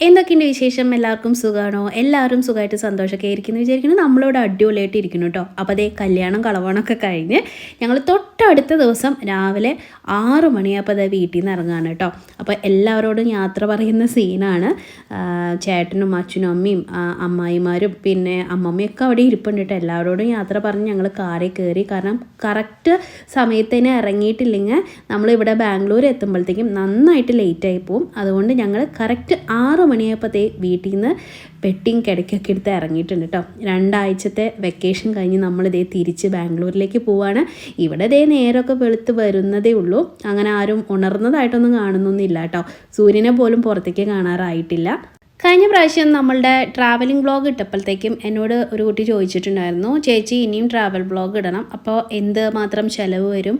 in the എന്തൊക്കെയുണ്ട് വിശേഷം? എല്ലാവർക്കും സുഖമാണോ എല്ലാവരും സുഖമായിട്ട് സന്തോഷമൊക്കെ ആയിരിക്കുന്നു വിചാരിക്കുന്നു. നമ്മളോട് അടിപൊളിയായിട്ട് ഇരിക്കുന്നു കേട്ടോ. അപ്പോൾ അതേ കല്യാണം കളവണമൊക്കെ കഴിഞ്ഞ് ഞങ്ങൾ തൊട്ടടുത്ത ദിവസം രാവിലെ ആറ് മണിയപ്പോൾ അതേ വീട്ടിൽ നിന്ന് ഇറങ്ങാണ് കേട്ടോ. അപ്പോൾ എല്ലാവരോടും യാത്ര പറയുന്ന സീനാണ്. ചേട്ടനും അച്ഛനും അമ്മയും അമ്മായിമാരും പിന്നെ അമ്മമ്മയൊക്കെ അവിടെ ഇരിപ്പുണ്ട് കേട്ടോ. എല്ലാവരോടും യാത്ര പറഞ്ഞ് ഞങ്ങൾ കാറിൽ കയറി. കാരണം കറക്റ്റ് സമയത്തിന് ഇറങ്ങിയിട്ടില്ലെങ്കിൽ നമ്മളിവിടെ ബാംഗ്ലൂർ എത്തുമ്പോഴത്തേക്കും നന്നായിട്ട് ലേറ്റായി പോവും. അതുകൊണ്ട് ഞങ്ങൾ കറക്റ്റ് ആറ് മണിയായപ്പോഴത്തേ വീട്ടിൽ നിന്ന് പെട്ടിയും കിടക്കൊക്കെ എടുത്ത് ഇറങ്ങിയിട്ടുണ്ട് കേട്ടോ രണ്ടാഴ്ചത്തെ വെക്കേഷൻ കഴിഞ്ഞ് നമ്മളിതേ തിരിച്ച് ബാംഗ്ലൂരിലേക്ക് പോവാണ്. ഇവിടെ ദേ നേരമൊക്കെ വെളുത്ത് വരുന്നതേ ഉള്ളൂ. അങ്ങനെ ആരും ഉണർന്നതായിട്ടൊന്നും കാണുന്നൊന്നുമില്ല കേട്ടോ സൂര്യനെ പോലും പുറത്തേക്ക് കാണാറായിട്ടില്ല. കഴിഞ്ഞ പ്രാവശ്യം നമ്മളുടെ ട്രാവലിംഗ് ബ്ലോഗ് ഇട്ടപ്പോഴത്തേക്കും എന്നോട് ഒരു കുട്ടി ചോദിച്ചിട്ടുണ്ടായിരുന്നു ചേച്ചി ഇനിയും ട്രാവൽ ബ്ലോഗ് ഇടണം. അപ്പോൾ എന്ത് മാത്രം ചിലവ് വരും?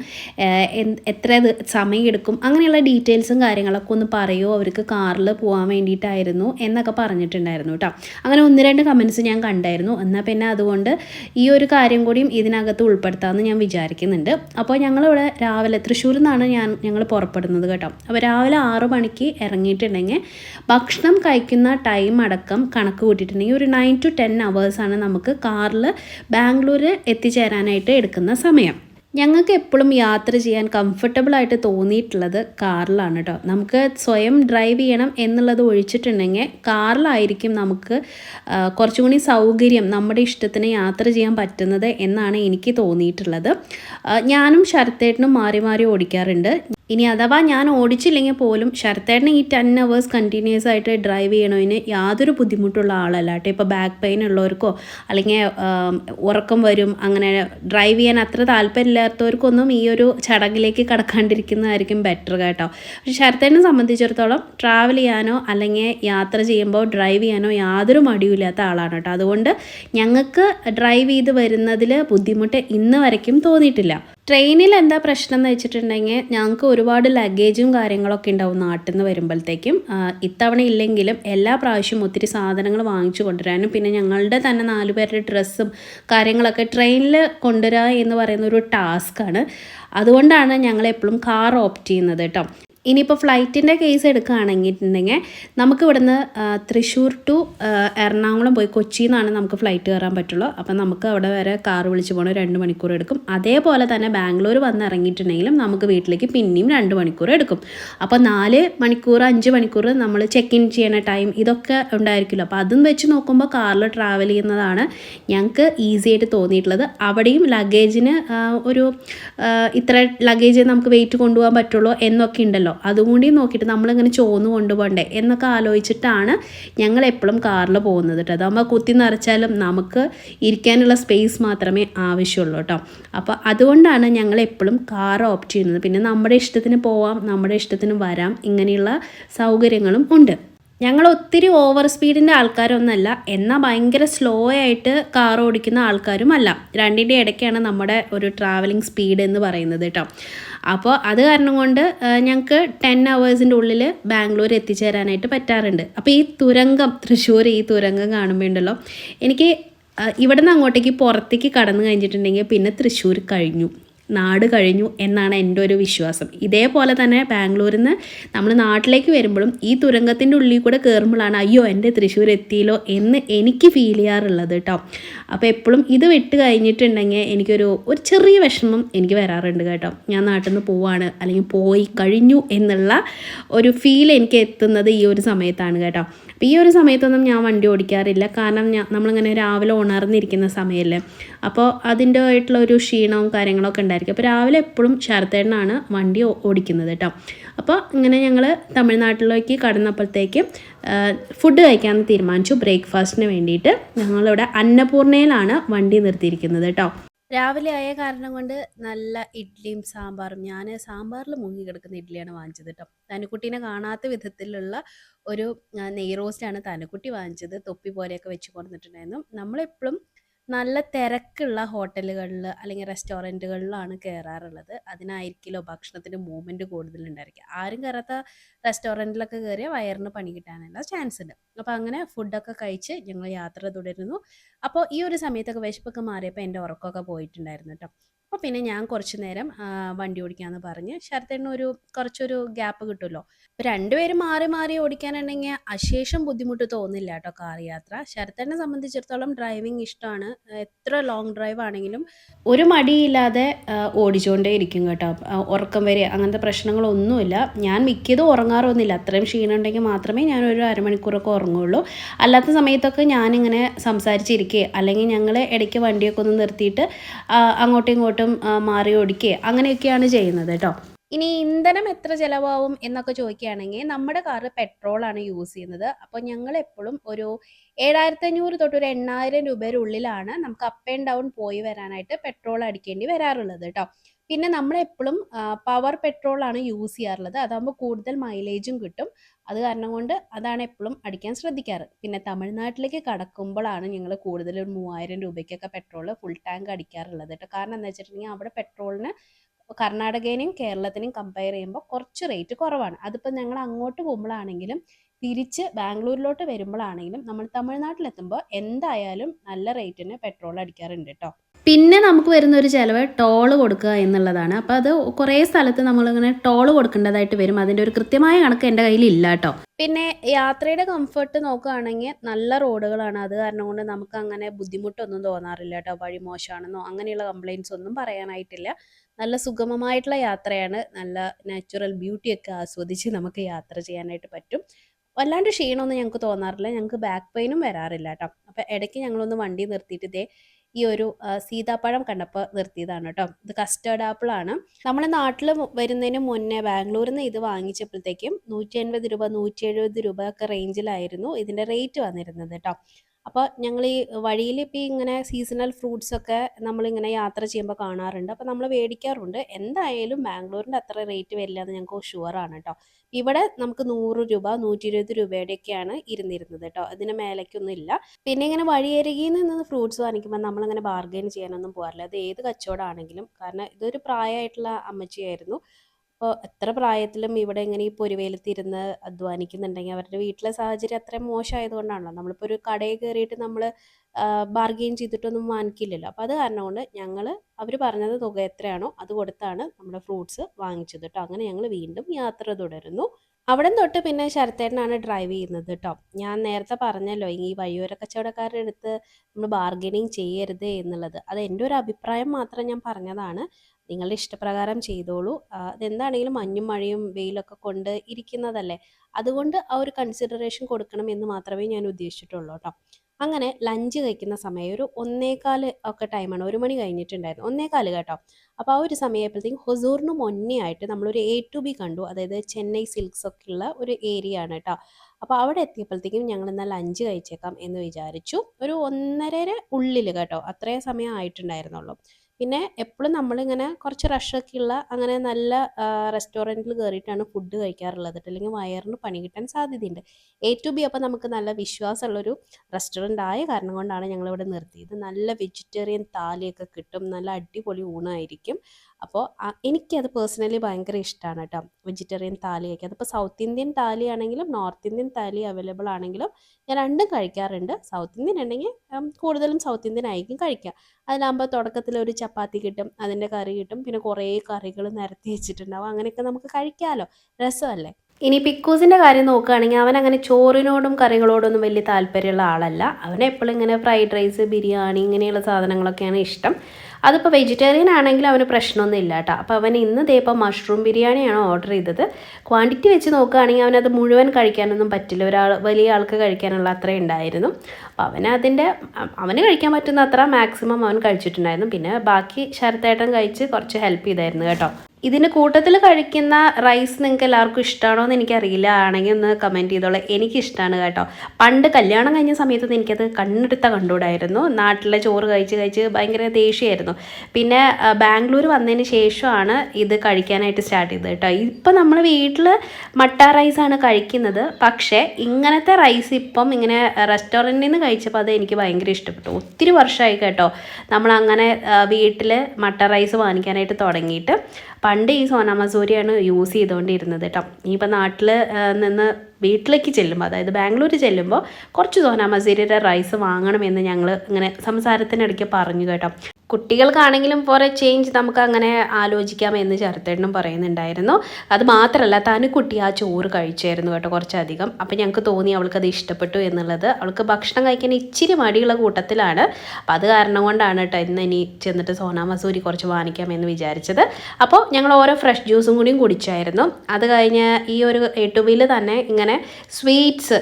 എത്ര സമയം എടുക്കും? അങ്ങനെയുള്ള ഡീറ്റെയിൽസും കാര്യങ്ങളൊക്കെ ഒന്ന് പറയുമോ അവർക്ക് കാറിൽ പോകാൻ വേണ്ടിയിട്ടായിരുന്നു എന്നൊക്കെ പറഞ്ഞിട്ടുണ്ടായിരുന്നു കേട്ടോ. അങ്ങനെ ഒന്ന് രണ്ട് കമൻസ് ഞാൻ കണ്ടായിരുന്നു. എന്നാൽ പിന്നെ അതുകൊണ്ട് ഈ ഒരു കാര്യം കൂടിയും ഇതിനകത്ത് ഉൾപ്പെടുത്താമെന്ന് ഞാൻ വിചാരിക്കുന്നുണ്ട്. അപ്പോൾ ഞങ്ങളിവിടെ രാവിലെ തൃശ്ശൂരിൽ നിന്നാണ് ഞാൻ ഞങ്ങൾ പുറപ്പെടുന്നത് കേട്ടോ. അപ്പോൾ രാവിലെ ആറ് മണിക്ക് ഇറങ്ങിയിട്ടുണ്ടെങ്കിൽ ഭക്ഷണം കഴിക്കുന്ന ടൈം അടക്കം കണക്ക് കൂട്ടിയിട്ടുണ്ടെങ്കിൽ ഒരു നയൻ ടു ടെൻ അവേഴ്സാണ് നമുക്ക് കാറിൽ ബാംഗ്ലൂർ എത്തിച്ചേരാനായിട്ട് എടുക്കുന്ന സമയം. ഞങ്ങൾക്ക് എപ്പോഴും യാത്ര ചെയ്യാൻ കംഫർട്ടബിൾ ആയിട്ട് തോന്നിയിട്ടുള്ളത് കാറിലാണ് കേട്ടോ നമുക്ക് സ്വയം ഡ്രൈവ് ചെയ്യണം എന്നുള്ളത് ഒഴിച്ചിട്ടുണ്ടെങ്കിൽ കാറിലായിരിക്കും നമുക്ക് കുറച്ചും കൂടി സൗകര്യം നമ്മുടെ ഇഷ്ടത്തിന് യാത്ര ചെയ്യാൻ പറ്റുന്നത് എന്നാണ് എനിക്ക് തോന്നിയിട്ടുള്ളത്. ഞാനും ശരത്തേട്ടനും മാറി മാറി ഓടിക്കാറുണ്ട്. ഇനി അഥവാ ഞാൻ ഓടിച്ചില്ലെങ്കിൽ പോലും ശരത്തേട്ടന് ഈ ടെൻ അവേഴ്സ് കണ്ടിന്യൂസ് ആയിട്ട് ഡ്രൈവ് ചെയ്യണതിന് യാതൊരു ബുദ്ധിമുട്ടുള്ള ആളല്ല കേട്ടോ. ഇപ്പോൾ ബാക്ക് പെയിൻ ഉള്ളവർക്കോ അല്ലെങ്കിൽ ഉറക്കം വരും അങ്ങനെ ഡ്രൈവ് ചെയ്യാൻ അത്ര താല്പര്യമില്ലാത്തവർക്കൊന്നും ഈ ഒരു ചടങ്ങിലേക്ക് കടക്കാണ്ടിരിക്കുന്നതായിരിക്കും ബെറ്റർ കേട്ടോ. പക്ഷെ ശരത്തേട്ടനെ സംബന്ധിച്ചിടത്തോളം ട്രാവൽ ചെയ്യാനോ അല്ലെങ്കിൽ യാത്ര ചെയ്യുമ്പോൾ ഡ്രൈവ് ചെയ്യാനോ യാതൊരു മടിയുമില്ലാത്ത ആളാണ് കേട്ടോ. അതുകൊണ്ട് ഞങ്ങൾക്ക് ഡ്രൈവ് ചെയ്ത് വരുന്നതിൽ ബുദ്ധിമുട്ട് ഇന്ന് വരയ്ക്കും തോന്നിയിട്ടില്ല. ട്രെയിനിൽ എന്താ പ്രശ്നം എന്ന് വെച്ചിട്ടുണ്ടെങ്കിൽ ഞങ്ങൾക്ക് ഒരുപാട് ലഗേജും കാര്യങ്ങളൊക്കെ ഉണ്ടാവും നാട്ടിൽ നിന്ന് വരുമ്പോഴത്തേക്കും ഇത്തവണ ഇല്ലെങ്കിലും എല്ലാ പ്രാവശ്യവും ഒത്തിരി സാധനങ്ങൾ വാങ്ങിച്ചു കൊണ്ടുവരാനും പിന്നെ ഞങ്ങളുടെ തന്നെ നാല് പേരുടെ ഡ്രസ്സും കാര്യങ്ങളൊക്കെ ട്രെയിനിൽ കൊണ്ടുവരിക എന്ന് പറയുന്ന ഒരു ടാസ്ക്കാണ് അതുകൊണ്ടാണ് ഞങ്ങൾ എപ്പോഴും കാർ ഓപ്റ്റ് ചെയ്യുന്നത് കേട്ടോ. ഇനിയിപ്പോൾ ഫ്ലൈറ്റിന്റെ കേസ് എടുക്കുകയാണെങ്കിട്ടുണ്ടെങ്കിൽ നമുക്ക് ഇവിടുന്ന് തൃശ്ശൂർ ടു എറണാകുളം പോയി കൊച്ചിയിൽ നിന്നാണ് നമുക്ക് ഫ്ലൈറ്റ് കയറാൻ പറ്റുള്ളൂ. അപ്പം നമുക്ക് അവിടെ വരെ കാർ വിളിച്ച് പോകണം രണ്ട് മണിക്കൂർ എടുക്കും. അതേപോലെ തന്നെ ബാംഗ്ലൂർ വന്ന് ഇറങ്ങിയിട്ടുണ്ടെങ്കിലും നമുക്ക് വീട്ടിലേക്ക് പിന്നെയും രണ്ട് മണിക്കൂർ എടുക്കും. അപ്പോൾ നാല് മണിക്കൂർ അഞ്ച് മണിക്കൂർ നമ്മൾ ചെക്ക് ഇൻ ചെയ്യണ ടൈം ഇതൊക്കെ ഉണ്ടായിരിക്കുമല്ലോ അപ്പോൾ അതും വെച്ച് നോക്കുമ്പോൾ കാറിൽ ട്രാവൽ ചെയ്യുന്നതാണ് ഞങ്ങൾക്ക് ഈസി ആയിട്ട് തോന്നിയിട്ടുള്ളത്. അവിടെയും ലഗേജിന് ഒരു ഇത്ര ലഗേജ് നമുക്ക് വെയിറ്റ് കൊണ്ടുപോകാൻ പറ്റുള്ളൂ എന്നൊക്കെ ഉണ്ടല്ലോ. അതും കൂടി നോക്കിയിട്ട് നമ്മളിങ്ങനെ ചോന്ന് കൊണ്ടുപോകണ്ടേ എന്നൊക്കെ ആലോചിച്ചിട്ടാണ് ഞങ്ങൾ എപ്പോഴും കാറിൽ പോകുന്നത് കേട്ടോ. അതാകുമ്പോൾ കുത്തി നിറച്ചാലും നമുക്ക് ഇരിക്കാനുള്ള സ്പേസ് മാത്രമേ ആവശ്യമുള്ളൂ കേട്ടോ. അപ്പോൾ അതുകൊണ്ടാണ് ഞങ്ങൾ എപ്പോഴും കാർ ഓപ്റ്റ് ചെയ്യുന്നത്. പിന്നെ നമ്മുടെ ഇഷ്ടത്തിന് പോവാം നമ്മുടെ ഇഷ്ടത്തിന് വരാം ഇങ്ങനെയുള്ള സൗകര്യങ്ങളും ഉണ്ട്. ഞങ്ങൾ ഒത്തിരി ഓവർ സ്പീഡിന്റെ ആൾക്കാരൊന്നല്ല എന്നാൽ ഭയങ്കര സ്ലോ ആയിട്ട് കാർ ഓടിക്കുന്ന ആൾക്കാരുമല്ല. രണ്ടിന്റെ ഇടയ്ക്കാണ് നമ്മുടെ ഒരു ട്രാവലിംഗ് സ്പീഡ് എന്ന് പറയുന്നത് കേട്ടോ. അപ്പോൾ അത് കാരണം കൊണ്ട് ഞങ്ങൾക്ക് ടെൻ അവേഴ്സിന്റെ ഉള്ളിൽ ബാംഗ്ലൂർ എത്തിച്ചേരാനായിട്ട് പറ്റാറുണ്ട്. അപ്പോൾ ഈ തുരങ്കം തൃശ്ശൂർ ഈ തുരങ്കം കാണുമ്പോൾ ഉണ്ടല്ലോ എനിക്ക് ഇവിടെ നിന്ന് അങ്ങോട്ടേക്ക് പുറത്തേക്ക് കടന്നു കഴിഞ്ഞിട്ടുണ്ടെങ്കിൽ പിന്നെ തൃശ്ശൂർ കഴിഞ്ഞു. നാട് കഴിഞ്ഞു എന്നാണ് എന്റെ ഒരു വിശ്വാസം. ഇതേപോലെ തന്നെ ബാംഗ്ലൂരിൽ നിന്ന് നമ്മൾ നാട്ടിലേക്ക് വരുമ്പോഴും ഈ തുരങ്കത്തിന്റെ ഉള്ളിൽ കൂടെ കയറുമ്പോഴാണ് അയ്യോ എന്റെ തൃശ്ശൂർ എത്തിയല്ലോ എന്ന് എനിക്ക് ഫീൽ ചെയ്യാറുള്ളത് കേട്ടോ അപ്പോൾ എപ്പോഴും ഇത് വിട്ട് കഴിഞ്ഞിട്ടുണ്ടെങ്കിൽ എനിക്കൊരു ഒരു ചെറിയ വിഷമം എനിക്ക് വരാറുണ്ട് കേട്ടോ. ഞാൻ നാട്ടിൽ നിന്ന് പോവാണ് അല്ലെങ്കിൽ പോയി കഴിഞ്ഞു എന്നുള്ള ഒരു ഫീൽ എനിക്ക് എത്തുന്നത് ഈ ഒരു സമയത്താണ് കേട്ടോ. അപ്പോൾ ഈ ഒരു സമയത്തൊന്നും ഞാൻ വണ്ടി ഓടിക്കാറില്ല. കാരണം ഞാൻ നമ്മളിങ്ങനെ രാവിലെ ഉണർന്നിരിക്കുന്ന സമയമല്ലേ. അപ്പോൾ അതിന്റെ ആയിട്ടുള്ള ഒരു ക്ഷീണവും കാര്യങ്ങളൊക്കെ ഉണ്ടായിരിക്കും അപ്പോൾ രാവിലെ എപ്പോഴും ശരത്തേട്ടനാണ് വണ്ടി ഓടിക്കുന്നത് കേട്ടോ അപ്പോൾ ഇങ്ങനെ ഞങ്ങൾ തമിഴ്നാട്ടിലേക്ക് കടന്നപ്പോഴത്തേക്ക് ഫുഡ് കഴിക്കാൻ തീരുമാനിച്ചു ബ്രേക്ക്ഫാസ്റ്റിന് വേണ്ടിയിട്ട്. ഞങ്ങളിവിടെ അന്നപൂർണയിലാണ് വണ്ടി നിർത്തിയിരിക്കുന്നത് കേട്ടോ രാവിലെ ആയ കാരണം കൊണ്ട് നല്ല ഇഡ്ഡലിയും സാമ്പാറും. ഞാൻ സാമ്പാറിൽ മുങ്ങി കിടക്കുന്ന ഇഡ്ഡലിയാണ് വാങ്ങിച്ചത് കേട്ടോ തനുക്കുട്ടീനെ കാണാത്ത വിധത്തിലുള്ള ഒരു നെയ്റോസ്റ്റാണ് നെയ് റോസ്റ്റാണ് തനുക്കുട്ടി വാങ്ങിച്ചത്. തൊപ്പി പോലെയൊക്കെ വെച്ച് കൊടുത്തിട്ടുണ്ടായിരുന്നു. നമ്മളെപ്പോഴും നല്ല തിരക്കുള്ള ഹോട്ടലുകളിൽ അല്ലെങ്കിൽ റെസ്റ്റോറന്റുകളിലാണ് കയറാറുള്ളത് അതിനായിരിക്കുമല്ലോ ഭക്ഷണത്തിന് മൂവ്മെന്റ് കൂടുതലുണ്ടായിരിക്കും ആരും കയറാത്ത റെസ്റ്റോറന്റിലൊക്കെ കയറിയാൽ വയറിന് പണി കിട്ടാനുള്ള ചാൻസ് ഉണ്ട്. അപ്പോൾ അങ്ങനെ ഫുഡൊക്കെ കഴിച്ച് ഞങ്ങൾ യാത്ര തുടരുന്നു. അപ്പോൾ ഈ ഒരു സമയത്തൊക്കെ വിശപ്പൊക്കെ മാറിയപ്പോൾ എന്റെ ഉറക്കമൊക്കെ പോയിട്ടുണ്ടായിരുന്നു കേട്ടോ അപ്പോൾ പിന്നെ ഞാൻ കുറച്ച് നേരം വണ്ടി ഓടിക്കാമെന്ന് പറഞ്ഞ് ശരത്തേണ്ണ ഒരു കുറച്ചൊരു ഗ്യാപ്പ് കിട്ടുമല്ലോ. അപ്പോൾ രണ്ടുപേരും മാറി മാറി ഓടിക്കാനുണ്ടെങ്കിൽ അശേഷം ബുദ്ധിമുട്ട് തോന്നില്ല കേട്ടോ കാർ യാത്ര. ശരത്തേണ്ണെ സംബന്ധിച്ചിടത്തോളം ഡ്രൈവിംഗ് ഇഷ്ടമാണ്. എത്ര ലോങ് ഡ്രൈവ് ആണെങ്കിലും ഒരു മടിയില്ലാതെ ഓടിച്ചുകൊണ്ടേ ഇരിക്കും കേട്ടോ. ഉറക്കം വരെ അങ്ങനത്തെ പ്രശ്നങ്ങളൊന്നുമില്ല. ഞാൻ മിക്കതും ഉറങ്ങാറൊന്നുമില്ല. അത്രയും ക്ഷീണം ഉണ്ടെങ്കിൽ മാത്രമേ ഞാൻ ഒരു അരമണിക്കൂറൊക്കെ ഉറങ്ങുള്ളൂ. അല്ലാത്ത സമയത്തൊക്കെ ഞാനിങ്ങനെ സംസാരിച്ചിരിക്കുക അല്ലെങ്കിൽ ഞങ്ങൾ ഇടയ്ക്ക് വണ്ടിയൊക്കെ ഒന്ന് നിർത്തിയിട്ട് അങ്ങോട്ടും ഇങ്ങോട്ടും ആ, മാറി ഓടിക്കുക അങ്ങനെയൊക്കെയാണ് ചെയ്യുന്നത് കേട്ടോ ഇനി ഇന്ധനം എത്ര ചിലവാകും എന്നൊക്കെ ചോദിക്കുകയാണെങ്കിൽ നമ്മുടെ കാറ് പെട്രോളാണ് യൂസ് ചെയ്യുന്നത്. അപ്പോൾ ഞങ്ങൾ എപ്പോഴും ഒരു ഏഴായിരത്തി അഞ്ഞൂറ് തൊട്ട് ഒരു എണ്ണായിരം രൂപയുടെ ഉള്ളിലാണ് നമുക്ക് അപ്പ് ആൻഡ് ഡൗൺ പോയി വരാനായിട്ട് പെട്രോൾ അടിക്കേണ്ടി വരാറുള്ളത് കേട്ടോ പിന്നെ നമ്മളെപ്പോഴും പവർ പെട്രോളാണ് യൂസ് ചെയ്യാറുള്ളത്. അതാകുമ്പോൾ കൂടുതൽ മൈലേജും കിട്ടും. അത് കാരണം കൊണ്ട് അതാണ് എപ്പോഴും അടിക്കാൻ ശ്രദ്ധിക്കാറ്. പിന്നെ തമിഴ്നാട്ടിലേക്ക് കടക്കുമ്പോഴാണ് ഞങ്ങൾ കൂടുതൽ ഒരു മൂവായിരം രൂപയ്ക്കൊക്കെ പെട്രോൾ ഫുൾ ടാങ്ക് അടിക്കാറുള്ളത് കേട്ടോ കാരണം എന്താ വെച്ചിട്ടുണ്ടെങ്കിൽ അവിടെ പെട്രോളിന് കർണാടകേനെയും കേരളത്തിനെയും കമ്പയർ ചെയ്യുമ്പോൾ കുറച്ച് റേറ്റ് കുറവാണ്. അതിപ്പോൾ ഞങ്ങൾ അങ്ങോട്ട് പോകുമ്പോഴാണെങ്കിലും തിരിച്ച് ബാംഗ്ലൂരിലോട്ട് വരുമ്പോഴാണെങ്കിലും നമ്മൾ തമിഴ്നാട്ടിലെത്തുമ്പോൾ എന്തായാലും നല്ല റേറ്റിന് പെട്രോൾ അടിക്കാറുണ്ട് കേട്ടോ പിന്നെ നമുക്ക് വരുന്ന ഒരു ചിലവ് ടോൾ കൊടുക്കുക എന്നുള്ളതാണ്. അപ്പോൾ അത് കുറേ സ്ഥലത്ത് നമ്മളിങ്ങനെ ടോൾ കൊടുക്കേണ്ടതായിട്ട് വരും. അതിന്റെ ഒരു കൃത്യമായ കണക്ക് എന്റെ കയ്യിൽ ഇല്ല കേട്ടോ. പിന്നെ യാത്രയുടെ കംഫർട്ട് നോക്കുകയാണെങ്കിൽ നല്ല റോഡുകളാണ്. അത് കാരണം കൊണ്ട് നമുക്ക് അങ്ങനെ ബുദ്ധിമുട്ടൊന്നും തോന്നാറില്ല കേട്ടോ. വഴി മോശമാണെന്നോ അങ്ങനെയുള്ള കംപ്ലയിൻസ് ഒന്നും പറയാനായിട്ടില്ല. നല്ല സുഗമമായിട്ടുള്ള യാത്രയാണ്. നല്ല നാച്ചുറൽ ബ്യൂട്ടിയൊക്കെ ആസ്വദിച്ച് നമുക്ക് യാത്ര ചെയ്യാനായിട്ട് പറ്റും. വല്ലാണ്ട് ക്ഷീണമൊന്നും ഞങ്ങൾക്ക് തോന്നാറില്ല. ഞങ്ങൾക്ക് ബാക്ക് പെയിനും വരാറില്ല കേട്ടോ. അപ്പോൾ ഇടയ്ക്ക് ഞങ്ങളൊന്ന് വണ്ടി നിർത്തിയിട്ട് ഇതേ ഈ ഒരു സീതാപ്പഴം കണ്ടപ്പോൾ നിർത്തിയതാണ് കേട്ടോ. ഇത് കസ്റ്റേർഡ് ആപ്പിൾ ആണ്. നമ്മുടെ നാട്ടിൽ വരുന്നതിന് മുന്നേ ബാംഗ്ലൂരിൽ നിന്ന് ഇത് വാങ്ങിച്ചപ്പോഴത്തേക്കും നൂറ്റി അൻപത് രൂപ നൂറ്റി എഴുപത് രൂപ ഒക്കെ റേഞ്ചിലായിരുന്നു ഇതിന്റെ റേറ്റ് വന്നിരുന്നത് കേട്ടോ. അപ്പോൾ ഞങ്ങൾ ഈ വഴിയിൽ ഇപ്പോൾ ഇങ്ങനെ സീസണൽ ഫ്രൂട്ട്സ് ഒക്കെ നമ്മളിങ്ങനെ യാത്ര ചെയ്യുമ്പോൾ കാണാറുണ്ട്. അപ്പോൾ നമ്മൾ മേടിക്കാറുണ്ട് എന്തായാലും ബാംഗ്ലൂരിന്റെ അത്ര റേറ്റ് വരില്ല എന്ന് ഞങ്ങൾക്ക് ഷുവറാണ് കേട്ടോ ഇവിടെ നമുക്ക് നൂറ് രൂപ നൂറ്റി ഇരുപത് രൂപയുടെയൊക്കെയാണ് ഇരുന്നിരുന്നത് കേട്ടോ അതിന് മേലേക്കൊന്നും ഇല്ല. പിന്നെ ഇങ്ങനെ വഴിയരികിൽ നിന്ന് ഫ്രൂട്ട്സ് വാങ്ങിക്കുമ്പോൾ നമ്മളിങ്ങനെ ബാർഗെയിൻ ചെയ്യാനൊന്നും പോകാറില്ല അത് ഏത് കച്ചവടമാണെങ്കിലും. കാരണം ഇതൊരു പ്രായമായിട്ടുള്ള അമ്മച്ചിയായിരുന്നു. അപ്പോൾ എത്ര പ്രായത്തിലും ഇവിടെ ഇങ്ങനെ ഈ പൊരുവേലത്തിരുന്ന് അധ്വാനിക്കുന്നുണ്ടെങ്കിൽ അവരുടെ വീട്ടിലെ സാഹചര്യം അത്രയും മോശമായതുകൊണ്ടാണല്ലോ. നമ്മളിപ്പോൾ ഒരു കടയിൽ കയറിയിട്ട് നമ്മൾ ബാർഗെയിൻ ചെയ്തിട്ടൊന്നും വാങ്ങിക്കില്ലല്ലോ. അപ്പോൾ അത് കാരണം കൊണ്ട് ഞങ്ങൾ അവർ പറഞ്ഞത് തുക എത്രയാണോ അത് കൊടുത്താണ് നമ്മുടെ ഫ്രൂട്ട്സ് വാങ്ങിച്ചത് കേട്ടോ അങ്ങനെ ഞങ്ങൾ വീണ്ടും യാത്ര തുടരുന്നു. അവിടെ തൊട്ട് പിന്നെ ശരത്തേട്ടനാണ് ഡ്രൈവ് ചെയ്യുന്നത് കേട്ടോ ഞാൻ നേരത്തെ പറഞ്ഞല്ലോ ഈ വഴിയോര കച്ചവടക്കാരുടെ അടുത്ത് നമ്മൾ ബാർഗനിങ് ചെയ്യരുത് എന്നുള്ളത്. അത് എന്റെ ഒരു അഭിപ്രായം മാത്രം ഞാൻ പറഞ്ഞതാണ്. നിങ്ങളുടെ ഇഷ്ടപ്രകാരം ചെയ്തോളൂ. അതെന്താണെങ്കിലും മഞ്ഞും മഴയും വെയിലൊക്കെ കൊണ്ട് ഇരിക്കുന്നതല്ലേ? അതുകൊണ്ട് ആ ഒരു കൺസിഡറേഷൻ കൊടുക്കണം എന്ന് മാത്രമേ ഞാൻ ഉദ്ദേശിച്ചിട്ടുള്ളൂ കേട്ടോ അങ്ങനെ ലഞ്ച് കഴിക്കുന്ന സമയം ഒരു ഒന്നേകാൽ ഒക്കെ ടൈമാണ് ഒരു മണി കഴിഞ്ഞിട്ടുണ്ടായിരുന്നു. ഒന്നേകാൽ കേട്ടോ. അപ്പോൾ ആ ഒരു സമയമായപ്പോഴത്തേക്കും ഹൊസൂറിന് മുന്നേ ആയിട്ട് നമ്മളൊരു എ ടു ബി കണ്ടു. അതായത് ചെന്നൈ സിൽക്സ് ഒക്കെ ഉള്ള ഒരു ഏരിയ ആണ് കേട്ടോ അപ്പോൾ അവിടെ എത്തിയപ്പോഴത്തേക്കും ഞങ്ങൾ എന്നാൽ ലഞ്ച് കഴിച്ചേക്കാം എന്ന് വിചാരിച്ചു. ഒരു ഒന്നര ഉള്ളിൽ കേട്ടോ. അത്രയും സമയം ആയിട്ടുണ്ടായിരുന്നുള്ളൂ. പിന്നെ എപ്പോഴും നമ്മളിങ്ങനെ കുറച്ച് റഷൊക്കെ ഉള്ള അങ്ങനെ നല്ല റെസ്റ്റോറന്റിൽ കയറിയിട്ടാണ് ഫുഡ് കഴിക്കാറുള്ളത്. അല്ലെങ്കിൽ വയറിന് പണി കിട്ടാൻ സാധ്യതയുണ്ട്. എ ടു ബി അപ്പോൾ നമുക്ക് നല്ല വിശ്വാസമുള്ളൊരു റെസ്റ്റോറന്റ് ആയ കാരണം കൊണ്ടാണ് ഞങ്ങളിവിടെ നിർത്തിയത്. നല്ല വെജിറ്റേറിയൻ താലിയൊക്കെ കിട്ടും. നല്ല അടിപൊളി ഊണായിരിക്കും. അപ്പോൾ എനിക്കത് പേഴ്സണലി ഭയങ്കര ഇഷ്ടമാണ് കേട്ടോ. വെജിറ്റേറിയൻ താലിയൊക്കെ. അതിപ്പോൾ സൗത്ത് ഇന്ത്യൻ താലി ആണെങ്കിലും നോർത്ത് ഇന്ത്യൻ താലി അവൈലബിൾ ആണെങ്കിലും ഞാൻ രണ്ടും കഴിക്കാറുണ്ട്. സൗത്ത് ഇന്ത്യൻ ഉണ്ടെങ്കിൽ കൂടുതലും സൗത്ത് ഇന്ത്യൻ ആയിരിക്കും കഴിക്കുക. അതിലാകുമ്പോൾ തുടക്കത്തിൽ ഒരു ചപ്പാത്തി കിട്ടും അതിന്റെ കറി കിട്ടും പിന്നെ കുറേ കറികൾ നിരത്തി വെച്ചിട്ടുണ്ടാവും. അങ്ങനെയൊക്കെ നമുക്ക് കഴിക്കാമല്ലോ രസമല്ലേ? ഇനി പിക്കൂസിന്റെ കാര്യം നോക്കുകയാണെങ്കിൽ അവൻ അങ്ങനെ ചോറിനോടും കറികളോടൊന്നും വലിയ താല്പര്യമുള്ള ആളല്ല. അവൻ എപ്പോഴും ഇങ്ങനെ ഫ്രൈഡ് റൈസ് ബിരിയാണി ഇങ്ങനെയുള്ള സാധനങ്ങളൊക്കെയാണ് ഇഷ്ടം. അതിപ്പോൾ വെജിറ്റേറിയൻ ആണെങ്കിൽ അവന് പ്രശ്നമൊന്നും ഇല്ല കേട്ടോ. അപ്പോൾ അവൻ ഇന്ന് ഇതേപ്പോൾ മഷ്റൂം ബിരിയാണിയാണ് ഓർഡർ ചെയ്തത്. ക്വാണ്ടിറ്റി വെച്ച് നോക്കുകയാണെങ്കിൽ അവനത് മുഴുവൻ കഴിക്കാനൊന്നും പറ്റില്ല. ഒരാൾ വലിയ ആൾക്ക് കഴിക്കാനുള്ള അത്രയും ഉണ്ടായിരുന്നു. അപ്പോൾ അവന് അതിന്റെ അവന് കഴിക്കാൻ പറ്റുന്ന അത്ര മാക്സിമം അവൻ കഴിച്ചിട്ടുണ്ടായിരുന്നു. പിന്നെ ബാക്കി ശരത്തേട്ടൻ കഴിച്ച് കുറച്ച് ഹെൽപ്പ് ചെയ്തായിരുന്നു കേട്ടോ. ഇതിന് കൂട്ടത്തിൽ കഴിക്കുന്ന റൈസ് നിങ്ങൾക്ക് എല്ലാവർക്കും ഇഷ്ടമാണോ എന്ന് എനിക്കറിയില്ല. ആണെങ്കിൽ ഒന്ന് കമന്റ് ചെയ്തോളാം. എനിക്കിഷ്ടമാണ് കേട്ടോ. പണ്ട് കല്യാണം കഴിഞ്ഞ സമയത്തൊന്നും എനിക്കത് കണ്ണെടുത്ത കണ്ടുകൂടായിരുന്നു. നാട്ടിലെ ചോറ് കഴിച്ച് കഴിച്ച് ഭയങ്കര ദേഷ്യമായിരുന്നു. പിന്നെ ബാംഗ്ലൂർ വന്നതിന് ശേഷമാണ് ഇത് കഴിക്കാനായിട്ട് സ്റ്റാർട്ട് ചെയ്തത് കേട്ടോ. ഇപ്പം നമ്മൾ വീട്ടിൽ മട്ട റൈസാണ് കഴിക്കുന്നത്. പക്ഷേ ഇങ്ങനത്തെ റൈസ് ഇപ്പം ഇങ്ങനെ റെസ്റ്റോറന്റിൽ നിന്ന് കഴിച്ചപ്പോൾ അത് എനിക്ക് ഭയങ്കര ഇഷ്ടപ്പെട്ടു. ഒത്തിരി വർഷമായി കേട്ടോ. നമ്മൾ അങ്ങനെ വീട്ടിൽ മട്ട റൈസ് വാങ്ങിക്കാനായിട്ട് തുടങ്ങിയിട്ട്. പണ്ട് ഈ സോന മസൂരിയാണ് യൂസ് ചെയ്തുകൊണ്ടിരുന്നത് കേട്ടോ. ഇനിയിപ്പോൾ നാട്ടിൽ നിന്ന് വീട്ടിലേക്ക് ചെല്ലുമ്പോൾ അതായത് ബാംഗ്ലൂർ ചെല്ലുമ്പോൾ കുറച്ച് സോന മസൂരിയുടെ റൈസ് വാങ്ങണമെന്ന് ഞങ്ങൾ ഇങ്ങനെ സംസാരത്തിനിടയ്ക്ക് പറഞ്ഞു കേട്ടോ. കുട്ടികൾക്കാണെങ്കിലും ഫോർ എ ചേഞ്ച് നമുക്ക് അങ്ങനെ ആലോചിക്കാം എന്ന് ചേർത്തേട്ടനും പറയുന്നുണ്ടായിരുന്നു. അത് മാത്രമല്ല തനുക്കുട്ടി ആ ചോറ് കഴിച്ചായിരുന്നു കേട്ടോ കുറച്ചധികം. അപ്പം ഞങ്ങൾക്ക് തോന്നി അവൾക്ക് അത് ഇഷ്ടപ്പെട്ടു എന്നുള്ളത്. അവൾക്ക് ഭക്ഷണം കഴിക്കാൻ ഇച്ചിരി മടിയുള്ള കൂട്ടത്തിലാണ്. അപ്പം അത് കാരണം കൊണ്ടാണ് കേട്ടോ ഇന്ന് ഇനി ചെന്നിട്ട് സോനാ മസൂരി കുറച്ച് വാങ്ങിക്കാം എന്ന് വിചാരിച്ചത്. അപ്പോൾ ഞങ്ങൾ ഓരോ ഫ്രഷ് ജ്യൂസും കൂടിയും കുടിച്ചായിരുന്നു. അത് കഴിഞ്ഞ് ഈ ഒരു എട്ടുബിയിൽ തന്നെ ഇങ്ങനെ സ്വീറ്റ്സ്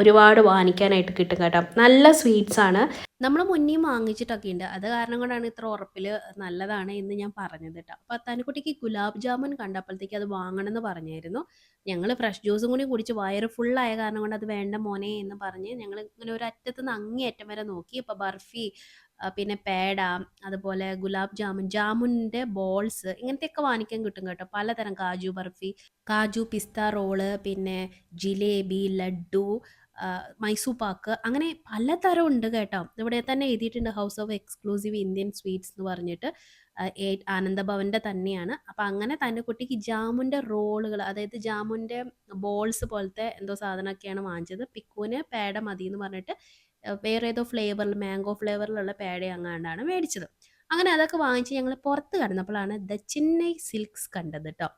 ഒരുപാട് വാങ്ങിക്കാനായിട്ട് കിട്ടും കേട്ടോ. നല്ല സ്വീറ്റ്സ് ആണ്. നമ്മൾ മുന്നേയും വാങ്ങിച്ചിട്ടൊക്കെ ഉണ്ട് അത് കാരണം കൊണ്ടാണ് ഇത്ര ഉറപ്പിൽ നല്ലതാണ് എന്ന് ഞാൻ പറഞ്ഞത് കേട്ടോ അപ്പോൾ തനിക്കുട്ടിക്ക് ഗുലാബ് ജാമുൻ കണ്ടപ്പോഴത്തേക്ക് അത് വാങ്ങണം എന്ന് പറഞ്ഞായിരുന്നു. ഞങ്ങൾ ഫ്രഷ് ജ്യൂസും കൂടി കുടിച്ച് വയറ് ഫുള്ളായ കാരണം കൊണ്ട് അത് വേണ്ട മോനെ എന്ന് പറഞ്ഞ് ഞങ്ങൾ ഇങ്ങനെ ഒരു അറ്റത്ത് നിന്ന് അങ്ങേയറ്റം വരെ നോക്കി. ഇപ്പോൾ ബർഫി പിന്നെ പേട അതുപോലെ ഗുലാബ് ജാമുൻ ജാമുന്റെ ബോൾസ് ഇങ്ങനത്തെയൊക്കെ വാങ്ങിക്കാൻ കിട്ടും കേട്ടോ. പലതരം കാജു ബർഫി കാജു പിസ്ത റോൾ പിന്നെ ജിലേബി ലഡ്ഡു മൈസൂർ പാക്ക് അങ്ങനെ പലതരം ഉണ്ട് കേട്ടോ. ഇവിടെ തന്നെ എഴുതിയിട്ടുണ്ട് house of exclusive Indian sweets എന്ന് പറഞ്ഞിട്ട്. ആനന്ദഭവന്റെ തന്നെയാണ്. അപ്പം അങ്ങനെ തന്നെ കുട്ടിക്ക് ജാമുന്റെ റോളുകൾ അതായത് ജാമുന്റെ ബോൾസ് പോലത്തെ എന്തോ സാധനമൊക്കെയാണ് വാങ്ങിച്ചത്. പിക്കുവിന് പേട മതി എന്ന് പറഞ്ഞിട്ട് വേറെ ഏതോ ഫ്ലേവറിൽ മാംഗോ ഫ്ലേവറിലുള്ള പേട അങ്ങാണ്ടാണ് മേടിച്ചത്. അങ്ങനെ അതൊക്കെ വാങ്ങിച്ച് ഞങ്ങൾ പുറത്ത് കിടന്നപ്പോഴാണ് ദ ചെന്നൈ സിൽക്സ് കണ്ടത് കേട്ടോ.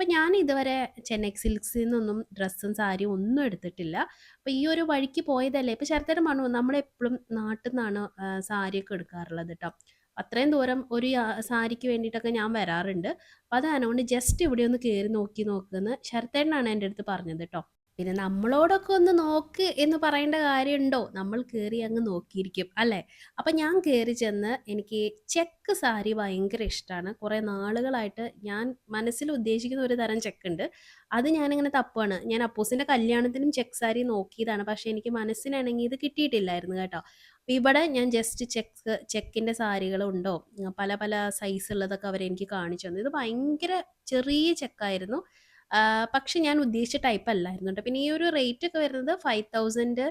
അപ്പം ഞാൻ ഇതുവരെ ചെന്നൈ സിൽക്സിൽ നിന്നൊന്നും ഡ്രസ്സും സാരിയും ഒന്നും എടുത്തിട്ടില്ല. അപ്പോൾ ഈ ഒരു വഴിക്ക് പോയതല്ലേ? ഇപ്പോൾ ശരത്തേരം പറഞ്ഞു നമ്മളെപ്പോഴും നാട്ടിൽ നിന്നാണ് സാരിയൊക്കെ എടുക്കാറുള്ളത് കേട്ടോ അത്രയും ദൂരം ഒരു സാരിക്ക് വേണ്ടിയിട്ടൊക്കെ ഞാൻ വരാറുണ്ട്. അപ്പോൾ അതാണ് ജസ്റ്റ് ഇവിടെ ഒന്ന് കയറി നോക്കി നോക്കുമെന്ന് ശരത്തേട്ടനാണ് എന്റെ അടുത്ത് പറഞ്ഞത് കേട്ടോ പിന്നെ നമ്മളോടൊക്കെ ഒന്ന് നോക്ക് എന്ന് പറയേണ്ട കാര്യമുണ്ടോ? നമ്മൾ കയറി അങ്ങ് നോക്കിയിരിക്കും അല്ലേ? അപ്പം ഞാൻ കയറി ചെന്ന് എനിക്ക് ചെക്ക് സാരി ഭയങ്കര ഇഷ്ടമാണ് കുറേ നാളുകളായിട്ട് ഞാൻ മനസ്സിൽ ഉദ്ദേശിക്കുന്ന ഒരു തരം ചെക്ക് ഉണ്ട്. അത് ഞാനിങ്ങനെ തപ്പാണ് ഞാൻ അപ്പൂസിന്റെ കല്യാണത്തിനും ചെക്ക് സാരി നോക്കിയതാണ്. പക്ഷേ എനിക്ക് മനസ്സിനാണെങ്കിൽ ഇത് കിട്ടിയിട്ടില്ലായിരുന്നു കേട്ടോ. അപ്പോൾ ഇവിടെ ഞാൻ ജസ്റ്റ് ചെക്ക് ചെക്കിന്റെ സാരികളുണ്ടോ പല പല സൈസ് ഉള്ളതൊക്കെ അവരെനിക്ക് കാണിച്ചു തന്നു. ഇത് ഭയങ്കര ചെറിയ ചെക്കായിരുന്നു. പക്ഷെ ഞാൻ ഉദ്ദേശിച്ച ടൈപ്പ് അല്ലായിരുന്നു കേട്ടോ. പിന്നെ ഈ ഒരു റേറ്റ് ഒക്കെ വരുന്നത് ഫൈവ് തൗസൻഡ്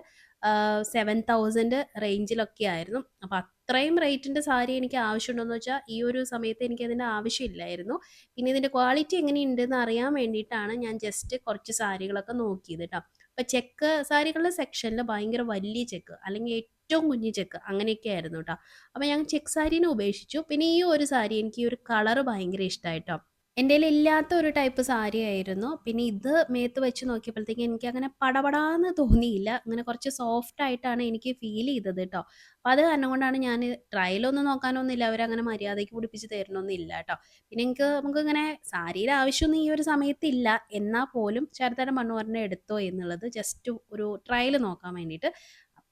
സെവൻ തൗസൻഡ് റേഞ്ചിലൊക്കെ ആയിരുന്നു. അപ്പൊ അത്രയും റേറ്റിന്റെ സാരി എനിക്ക് ആവശ്യമുണ്ടോയെന്ന് വെച്ചാൽ ഈ ഒരു സമയത്ത് എനിക്ക് അതിന്റെ ആവശ്യമില്ലായിരുന്നു. പിന്നെ ഇതിന്റെ ക്വാളിറ്റി എങ്ങനെയുണ്ടെന്ന് അറിയാൻ വേണ്ടിയിട്ടാണ് ഞാൻ ജസ്റ്റ് കുറച്ച് സാരികളൊക്കെ നോക്കിയത് കേട്ടോ. അപ്പൊ ചെക്ക് സാരികളുടെ സെക്ഷനിൽ ഭയങ്കര വലിയ ചെക്ക് അല്ലെങ്കിൽ ഏറ്റവും കുഞ്ഞു ചെക്ക് അങ്ങനെയൊക്കെ ആയിരുന്നു കേട്ടോ. അപ്പൊ ഞാൻ ചെക്ക് സാരീനെ ഉപേക്ഷിച്ചു. പിന്നെ ഈ ഒരു സാരി എനിക്ക് ഈ ഒരു കളറ് ഭയങ്കര ഇഷ്ടമായിട്ടോ എന്റെ കയ്യിൽ ഇല്ലാത്ത ഒരു ടൈപ്പ് സാരി ആയിരുന്നു. പിന്നെ ഇത് മേത്ത് വെച്ച് നോക്കിയപ്പോഴത്തേക്ക് എനിക്ക് അങ്ങനെ പടപടാന്ന് തോന്നിയില്ല. അങ്ങനെ കുറച്ച് സോഫ്റ്റ് ആയിട്ടാണ് എനിക്ക് ഫീൽ ചെയ്തത് കേട്ടോ അപ്പോൾ അത് കാരണം കൊണ്ടാണ് ഞാൻ ട്രയലൊന്നും നോക്കാനൊന്നുമില്ല. അവരങ്ങനെ മര്യാദയ്ക്ക് പിടിപ്പിച്ച് തരണമൊന്നുമില്ല കേട്ടോ പിന്നെ എനിക്ക് നമുക്ക് ഇങ്ങനെ സാരിയുടെ ആവശ്യമൊന്നും ഈ ഒരു സമയത്ത് ഇല്ല. എന്നാൽ പോലും ശരത്തരം മണ്ണുവറിനെ എടുത്തോ എന്നുള്ളത് ജസ്റ്റ് ഒരു ട്രയൽ നോക്കാൻ വേണ്ടിയിട്ട്.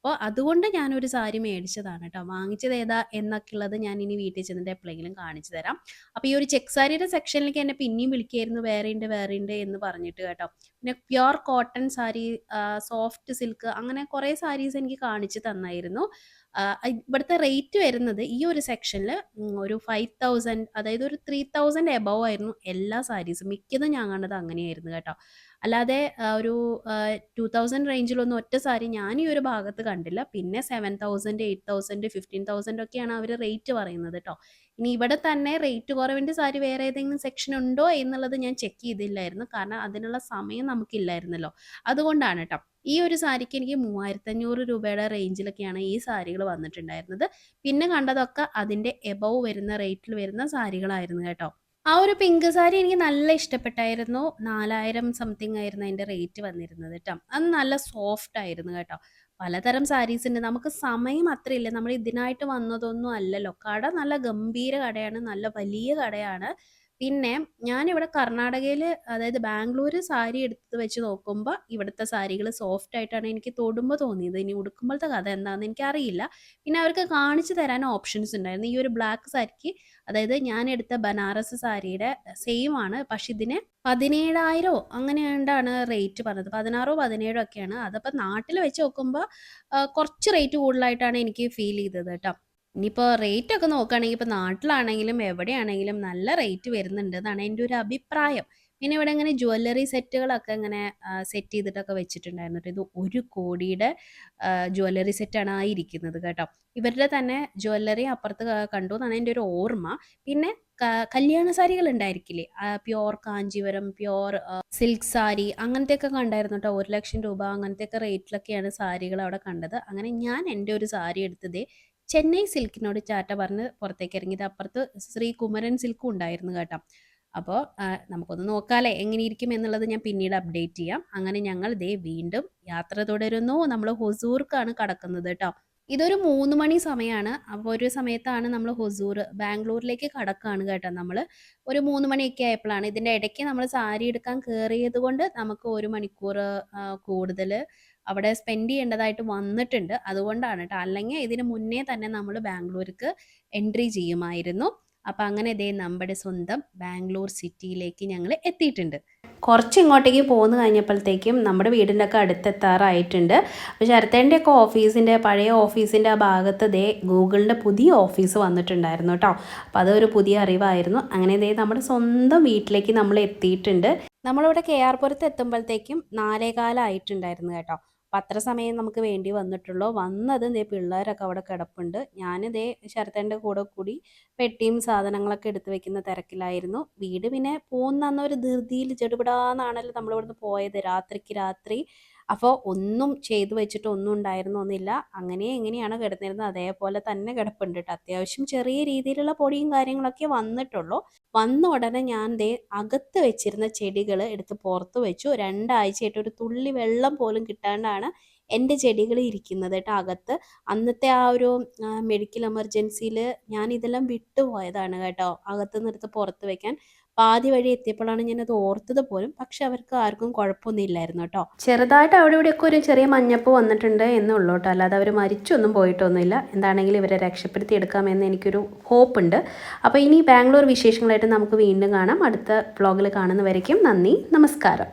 അപ്പോൾ അതുകൊണ്ട് ഞാനൊരു സാരി മേടിച്ചതാണ് കേട്ടോ. വാങ്ങിച്ചത് ഏതാ എന്നൊക്കെ ഉള്ളത് ഞാൻ ഇനി വീട്ടിൽ ചെന്നിട്ട് എപ്പോഴെങ്കിലും കാണിച്ചു തരാം. അപ്പോൾ ഈ ഒരു ചെക്ക് സാരിയുടെ സെക്ഷനിലേക്ക് എന്നെ പിന്നെയും വിളിക്കായിരുന്നു. വേറെ ഉണ്ട് വേറെ ഉണ്ട് എന്ന് പറഞ്ഞിട്ട് കേട്ടോ. പിന്നെ pure cotton sari soft silk അങ്ങനെ കുറേ സാരീസ് എനിക്ക് കാണിച്ചു തന്നായിരുന്നു. ഇവിടുത്തെ റേറ്റ് വരുന്നത് ഈ ഒരു സെക്ഷനിൽ ഒരു ഫൈവ് തൗസൻഡ് അതായത് ഒരു ത്രീ തൗസൻഡ് എബവ് ആയിരുന്നു എല്ലാ സാരീസും. മിക്കതും ഞാൻ കണ്ടത് അങ്ങനെയായിരുന്നു കേട്ടോ. അല്ലാതെ ഒരു ടു തൗസൻഡ് റേഞ്ചിലൊന്നും ഒറ്റ സാരി ഞാൻ ഈ ഒരു ഭാഗത്ത് കണ്ടില്ല. പിന്നെ seven thousand eight thousand fifteen thousand ഒക്കെയാണ് അവർ റേറ്റ് പറയുന്നത് കേട്ടോ. ഇനി ഇവിടെ തന്നെ റേറ്റ് കുറവിന്റെ സാരി വേറെ ഏതെങ്കിലും സെക്ഷൻ ഉണ്ടോ എന്നുള്ളത് ഞാൻ ചെക്ക് ചെയ്തില്ലായിരുന്നു. കാരണം അതിനുള്ള സമയം നമുക്കില്ലായിരുന്നല്ലോ. അതുകൊണ്ടാണ് കേട്ടോ ഈ ഒരു സാരിക്ക് എനിക്ക് മൂവായിരത്തഞ്ഞൂറ് രൂപയുടെ റേഞ്ചിലൊക്കെയാണ് ഈ സാരികൾ വന്നിട്ടുണ്ടായിരുന്നത്. പിന്നെ കണ്ടതൊക്കെ അതിന്റെ എബവ് വരുന്ന റേറ്റിൽ വരുന്ന സാരികളായിരുന്നു കേട്ടോ. ആ ഒരു പിങ്ക് സാരി എനിക്ക് നല്ല ഇഷ്ടപ്പെട്ടായിരുന്നു. നാലായിരം സംതിങ് ആയിരുന്നു അതിന്റെ റേറ്റ് വന്നിരുന്നത് കേട്ടോ അത് നല്ല സോഫ്റ്റ് ആയിരുന്നു കേട്ടോ. പലതരം സാരീസ് ഉണ്ട് നമുക്ക് സമയം അത്രയില്ല. നമ്മൾ ഇതിനായിട്ട് വന്നതൊന്നും അല്ലല്ലോ. കട നല്ല ഗംഭീര കടയാണ്. നല്ല വലിയ കടയാണ്. പിന്നെ ഞാൻ ഞാനിവിടെ കർണാടകയിൽ അതായത് ബാംഗ്ലൂർ സാരി എടുത്ത് വെച്ച് നോക്കുമ്പോൾ ഇവിടുത്തെ സാരികൾ സോഫ്റ്റ് ആയിട്ടാണ് എനിക്ക് തൊടുമ്പോൾ തോന്നിയത്. ഇനി ഉടുക്കുമ്പോഴത്തെ കഥ എന്താണെന്ന് എനിക്കറിയില്ല. പിന്നെ അവർക്ക് കാണിച്ചു തരാൻ ഓപ്ഷൻസ് ഉണ്ടായിരുന്നു. ഈ ഒരു ബ്ലാക്ക് സാരിക്ക് അതായത് ഞാൻ എടുത്ത ബനാറസ് സാരിയുടെ സെയിം ആണ്. പക്ഷെ ഇതിന് പതിനേഴായിരോ അങ്ങനെ റേറ്റ് പറഞ്ഞത്. പതിനാറോ പതിനേഴോ ഒക്കെയാണ്. അതപ്പോൾ നാട്ടിൽ വെച്ച് നോക്കുമ്പോൾ കുറച്ച് റേറ്റ് കൂടുതലായിട്ടാണ് എനിക്ക് ഫീൽ ചെയ്തത് കേട്ടോ. ഇനിയിപ്പോൾ റേറ്റ് ഒക്കെ നോക്കുകയാണെങ്കിൽ ഇപ്പോൾ നാട്ടിലാണെങ്കിലും എവിടെയാണെങ്കിലും നല്ല റേറ്റ് വരുന്നുണ്ട് എന്നാണ് എന്റെ ഒരു അഭിപ്രായം. പിന്നെ ഇവിടെ ഇങ്ങനെ ജ്വല്ലറി സെറ്റുകളൊക്കെ ഇങ്ങനെ സെറ്റ് ചെയ്തിട്ടൊക്കെ വെച്ചിട്ടുണ്ടായിരുന്നു. ഇത് ഒരു കോടിയുടെ ജ്വല്ലറി സെറ്റാണ് ആ ഇരിക്കുന്നത് കേട്ടോ. ഇവരുടെ തന്നെ ജ്വല്ലറി അപ്പുറത്ത് കണ്ടു എന്നാണ് എന്റെ ഒരു ഓർമ്മ. പിന്നെ കല്യാണ സാരികൾ ഉണ്ടായിരിക്കില്ലേ? Pure Kanjeevaram pure silk sari അങ്ങനത്തെയൊക്കെ കണ്ടായിരുന്നു കേട്ടോ. ഒരു ലക്ഷം രൂപ അങ്ങനത്തെയൊക്കെ റേറ്റിലൊക്കെയാണ് സാരികൾ അവിടെ കണ്ടത്. അങ്ങനെ ഞാൻ എന്റെ ഒരു സാരി എടുത്തത് ചെന്നൈ സിൽക്കിനോട് ചാറ്റ പറഞ്ഞ് പുറത്തേക്ക് ഇറങ്ങിയത് അപ്പുറത്ത് ശ്രീ കുമരൻ സിൽക്കും ഉണ്ടായിരുന്നു കേട്ടോ. അപ്പോൾ നമുക്കൊന്ന് നോക്കാലേ എങ്ങനെയിരിക്കും എന്നുള്ളത് ഞാൻ പിന്നീട് അപ്ഡേറ്റ് ചെയ്യാം. അങ്ങനെ ഞങ്ങൾ ദേ വീണ്ടും യാത്ര തുടരുന്നു. നമ്മൾ ഹൊസൂർക്കാണ് കടക്കുന്നത് കേട്ടോ. ഇതൊരു മൂന്ന് മണി സമയമാണ് അപ്പോൾ ഒരു സമയത്താണ് നമ്മൾ ഹൊസൂർ ബാംഗ്ലൂരിലേക്ക് കടക്കുകയാണ് കേട്ടോ നമ്മൾ ഒരു മൂന്ന് മണിയൊക്കെ ആയപ്പോഴാണ് ഇതിന്റെ ഇടയ്ക്ക് നമ്മൾ സാരി എടുക്കാൻ കയറിയത് കൊണ്ട് നമുക്ക് ഒരു മണിക്കൂർ കൂടുതൽ അവിടെ സ്പെൻഡ് ചെയ്യേണ്ടതായിട്ട് വന്നിട്ടുണ്ട്. അതുകൊണ്ടാണ് കേട്ടോ അല്ലെങ്കിൽ ഇതിന് മുന്നേ തന്നെ നമ്മൾ ബാംഗ്ലൂർക്ക് എൻട്രി ചെയ്യുമായിരുന്നു. അപ്പം അങ്ങനെ ഇതേ നമ്മുടെ സ്വന്തം ബാംഗ്ലൂർ സിറ്റിയിലേക്ക് ഞങ്ങൾ എത്തിയിട്ടുണ്ട്. കുറച്ച് ഇങ്ങോട്ടേക്ക് പോന്നു കഴിഞ്ഞപ്പോഴത്തേക്കും നമ്മുടെ വീടിന്റെ ഒക്കെ അടുത്തെത്താറായിട്ടുണ്ട്. അപ്പോൾ ശരത്തേന്റെ ഒക്കെ ഓഫീസിന്റെ പഴയ ഓഫീസിന്റെ ആ ഭാഗത്ത് ദേ ഗൂഗിളിന്റെ പുതിയ ഓഫീസ് വന്നിട്ടുണ്ടായിരുന്നു കേട്ടോ അപ്പോൾ അതൊരു പുതിയ അറിവായിരുന്നു. അങ്ങനെ ദേ നമ്മുടെ സ്വന്തം വീട്ടിലേക്ക് നമ്മൾ എത്തിയിട്ടുണ്ട്. നമ്മളിവിടെ കെ ആർ പുരത്ത് എത്തുമ്പോഴത്തേക്കും നാലേകാലായിട്ടുണ്ടായിരുന്നു കേട്ടോ. അപ്പം അത്ര സമയം നമുക്ക് വേണ്ടി വന്നിട്ടുള്ളൂ. വന്നത് ഇതേ പിള്ളേരൊക്കെ അവിടെ കിടപ്പുണ്ട്. ഞാനിതേ ശരത്തേന്റെ കൂടെ കൂടി പെട്ടിയും സാധനങ്ങളൊക്കെ എടുത്തു വെക്കുന്ന തിരക്കിലായിരുന്നു. വീട് പിന്നെ പോകുന്ന ഒരു ധൃതിയിൽ ചെടുപിടാന്നാണല്ലോ നമ്മളിവിടുന്ന് പോയത് രാത്രിക്ക് രാത്രി. അപ്പോൾ ഒന്നും ചെയ്തു വെച്ചിട്ട് ഒന്നും ഉണ്ടായിരുന്നൊന്നുമില്ല അങ്ങനെ എങ്ങനെയാണ് കിടന്നിരുന്നത്. അതേപോലെ തന്നെ കിടപ്പുണ്ട് കേട്ടോ. അത്യാവശ്യം ചെറിയ രീതിയിലുള്ള പൊടിയും കാര്യങ്ങളൊക്കെ വന്നിട്ടുള്ളൂ. വന്ന ഉടനെ ഞാൻ ദേ അകത്ത് വെച്ചിരുന്ന ചെടികൾ എടുത്ത് പുറത്ത് വെച്ചു. രണ്ടാഴ്ചയായിട്ട് ഒരു തുള്ളി വെള്ളം പോലും കിട്ടാണ്ടാണ് എന്റെ ചെടികൾ ഇരിക്കുന്നത് കേട്ടോ അകത്ത്. അന്നത്തെ ആ ഒരു മെഡിക്കൽ എമർജൻസിയിൽ ഞാൻ ഇതെല്ലാം വിട്ടുപോയതാണ് കേട്ടോ അകത്ത് നിർത്ത് പുറത്ത് വെക്കാൻ. പാതി വഴി എത്തിയപ്പോഴാണ് അത് ഓർത്തത് പോലും. പക്ഷെ അവർക്ക് ആർക്കും കുഴപ്പമൊന്നും ഇല്ലായിരുന്നു കേട്ടോ. ചെറുതായിട്ട് അവിടെ ഇവിടെയൊക്കെ ഒരു ചെറിയ മഞ്ഞപ്പ് വന്നിട്ടുണ്ട് എന്നുള്ളൂ കേട്ടോ. അല്ലാതെ അവർ മരിച്ചൊന്നും പോയിട്ടൊന്നുമില്ല. എന്താണെങ്കിലും ഇവരെ രക്ഷപ്പെടുത്തി എടുക്കാമെന്ന് എനിക്കൊരു ഹോപ്പ് ഉണ്ട് അപ്പോൾ ഇനി ബാംഗ്ലൂർ വിശേഷങ്ങളായിട്ട് നമുക്ക് വീണ്ടും കാണാം. അടുത്ത വ്ളോഗിൽ കാണുന്നവരേക്കും നന്ദി. നമസ്കാരം.